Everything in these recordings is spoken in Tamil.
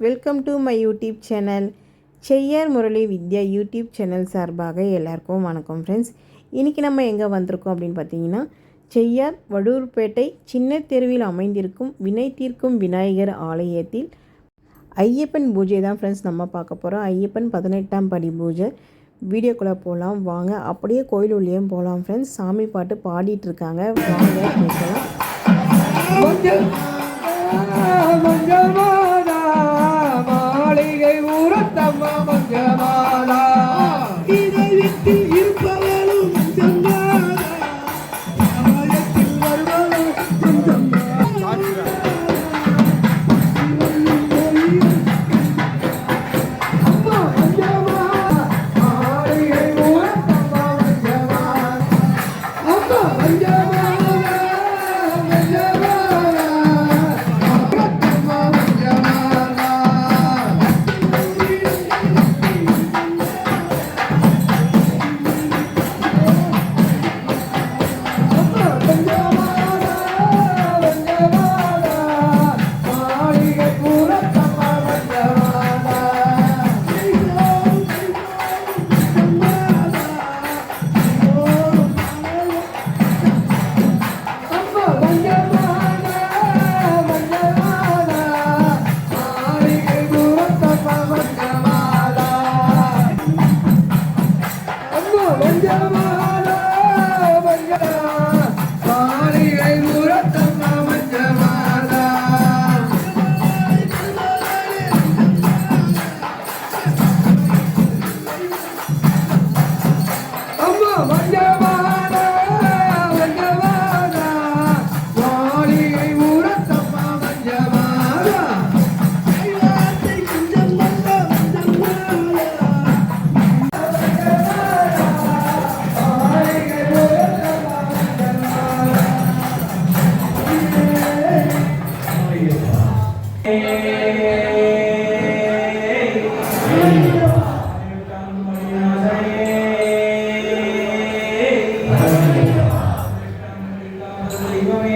Welcome to my YouTube channel. Cheyyar Murali Vidya YouTube channel சார்பாக எல்லாருக்கும் வணக்கம் ஃப்ரெண்ட்ஸ் இன்றைக்கி நம்ம எங்கே வந்திருக்கோம் அப்படின்னு பார்த்தீங்கன்னா செய்யார் வடூர்பேட்டை சின்ன தெருவில் அமைந்திருக்கும் வினை தீர்க்கும் விநாயகர் ஆலயத்தில் ஐயப்பன் பூஜை தான் ஃப்ரெண்ட்ஸ் நம்ம பார்க்க போகிறோம் ஐயப்பன் பதினெட்டாம் படி பூஜை. வீடியோக்குள்ளே போகலாம் வாங்க அப்படியே கோயில் உள்ளேயும் போகலாம் ஃப்ரெண்ட்ஸ் சாமி பாட்டு பாடிட்டுருக்காங்க வாங்க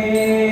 Amém.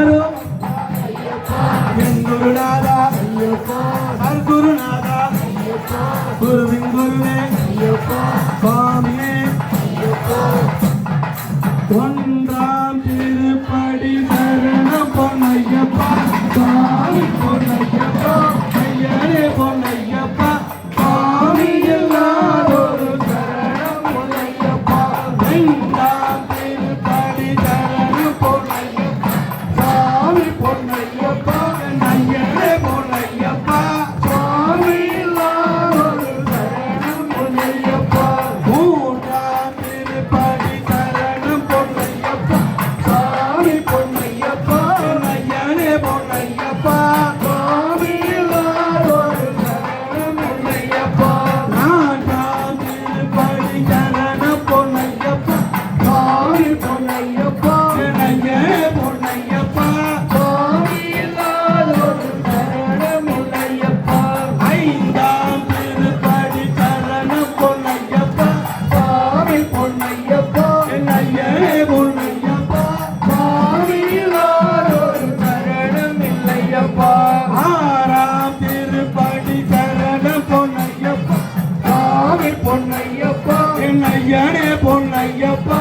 வாரும் என் குருநாதா குருநாதா குருவின் குருவே சுவாமியே. ஒன்றாம் திருப்படி சரணம் பொன்னையப்பா. சுவாமி பொன்னையப்பா. ஐயனே பொன்னையப்பா. சுவாமி எல்லாரோரு சரணம் பொன்னையப்பா. கணே பொன்னையப்பா.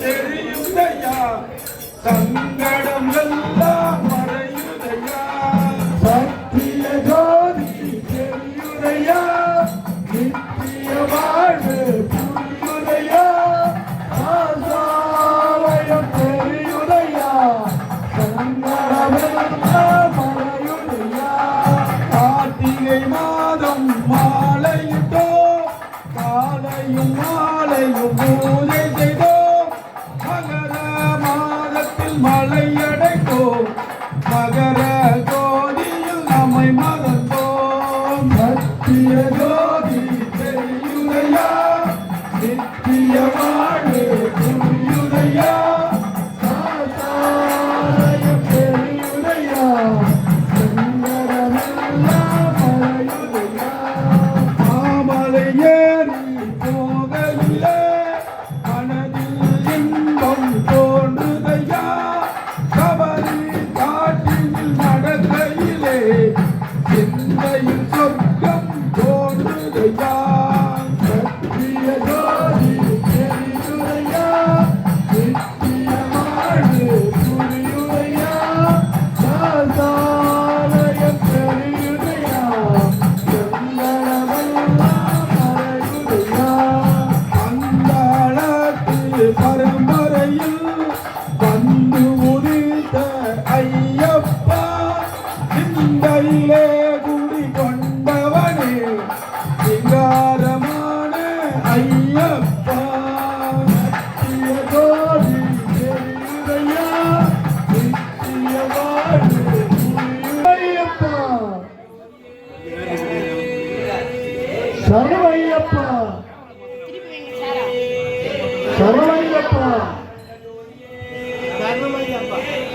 தெரியுதையா? சங்கடம் எல்லாம்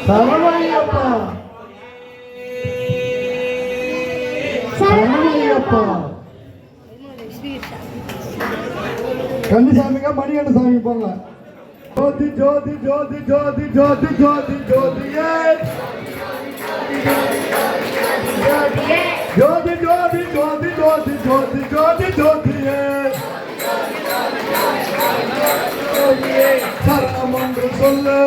சரணையப்பா சரணையப்பா கன்னிசாமிங்க மணிகண்ட சாமி போங்க ஜோதி ஜோதி ஜோதி ஜோதி ஜோதி ஜோதி ஜோதியே ஜோதி ஜோதி ஜோதி ஜோதி ஜோதி ஜோதி ஜோதியே சரணம் ஒன்று சொல்லு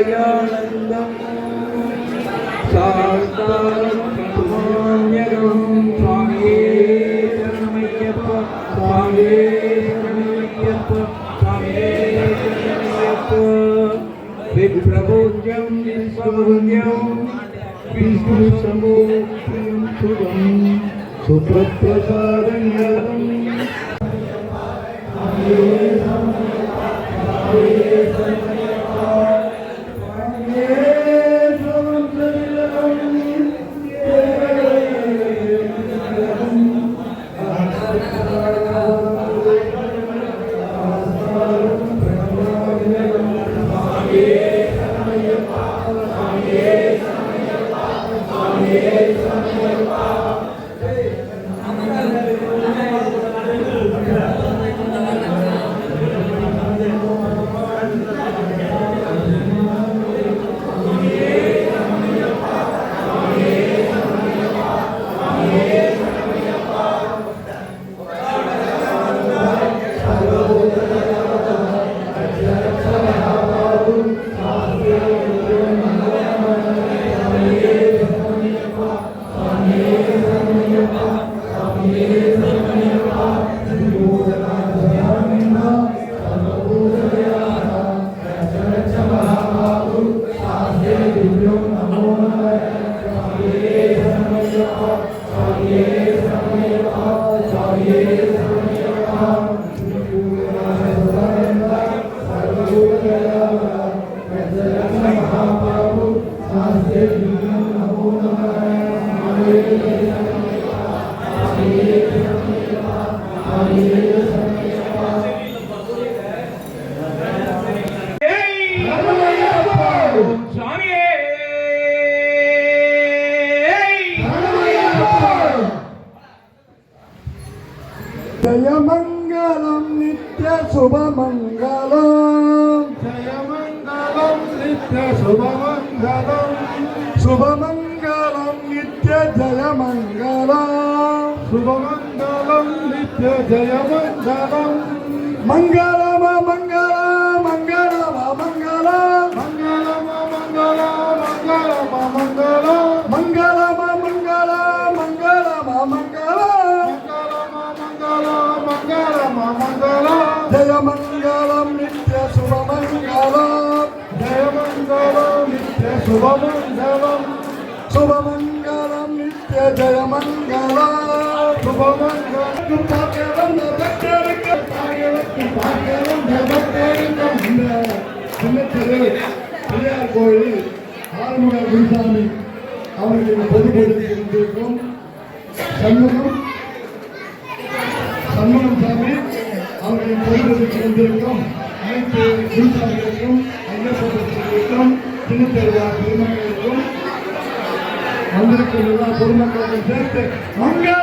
ദയാനന്ദം സാക്ഷാത്മാന്യകം സ്വാമിയേ ശരണമയ്യപ്പ സ്വാമിയേ ശരണമയ്യപ്പ സ്വാമിയേ ശരണമയ്യപ്പ വിപ്രഭോജ്യം വിശ്വഭോജ്യം വിഷ്ണുസമോപ്രിയം സുഖം സുപ്രപ്രസാദം Thank you. நித்ய சுபமங்கலம் சுபமங்கலம் நித்ய ஜயமங்கலம் சுபமங்கலம் பார்க்க வந்த பக்தருக்கு பார்க்க பார்க்க வந்த பக்தருக்கு இந்த சின்னத்திரு பிள்ளையார் கோயில் ஆறுமுக குருசாமி அவர்களுக்கு பொதுப்படுத்தி இருந்திருக்கும் சண்முகம் சண்முகம் சின்னத்தெருவார் பெருமக்களுக்கும் வந்திருக்கும் எல்லா பொதுமக்களுக்கும் சேர்த்து மங்கள